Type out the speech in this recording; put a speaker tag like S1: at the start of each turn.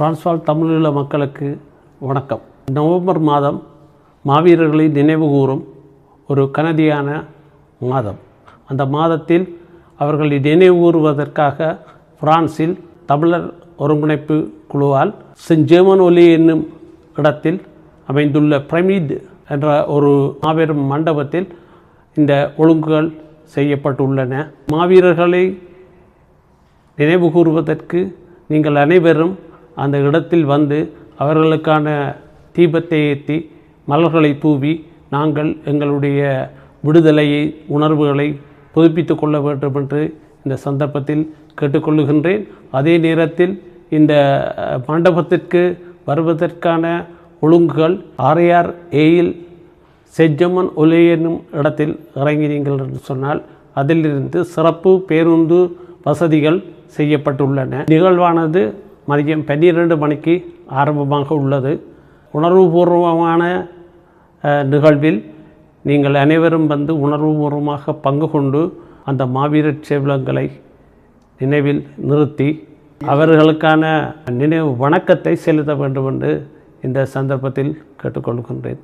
S1: பிரான்ஸ்வால் தமிழீழ மக்களுக்கு வணக்கம். நவம்பர் மாதம் மாவீரர்களை நினைவு கூறும் ஒரு கனதியான மாதம். அந்த மாதத்தில் அவர்களை நினைவு கூறுவதற்காக பிரான்சில் தமிழர் ஒருங்கிணைப்பு குழுவால் சென்ட் ஜெர்மன் ஒலி என்னும் இடத்தில் அமைந்துள்ள பிரமித் என்ற ஒரு மாபெரும் மண்டபத்தில் இந்த ஒழுங்குகள் செய்யப்பட்டுள்ளன. மாவீரர்களை நினைவு கூறுவதற்கு நீங்கள் அனைவரும் அந்த இடத்தில் வந்து அவர்களுக்கான தீபத்தை ஏற்றி மலர்களை தூவி நாங்கள் எங்களுடைய விடுதலையை உணர்வுகளை புதுப்பித்து கொள்ள வேண்டும் என்று இந்த சந்தர்ப்பத்தில் கேட்டுக்கொள்ளுகின்றேன். அதே நேரத்தில் இந்த மண்டபத்திற்கு வருவதற்கான ஒழுங்குகள் ஆர்ஏஆர் ஏயில் செஜ்ஜமன் ஒலே என்னும் இடத்தில் இறங்கினீங்கள் என்று சொன்னால் அதிலிருந்து சிறப்பு பேருந்து வசதிகள் செய்யப்பட்டுள்ளன. நிகழ்வானது மதியம் பன்னிரெண்டு மணிக்கு ஆரம்பமாக உள்ளது. உணர்வுபூர்வமான நிகழ்வில் நீங்கள் அனைவரும் வந்து உணர்வுபூர்வமாக பங்கு கொண்டு அந்த மாவீரர் செவலங்களை நினைவில் நிறுத்தி அவர்களுக்கான நினைவு வணக்கத்தை செலுத்த வேண்டும் என்று இந்த சந்தர்ப்பத்தில் கேட்டுக்கொள்கின்றேன்.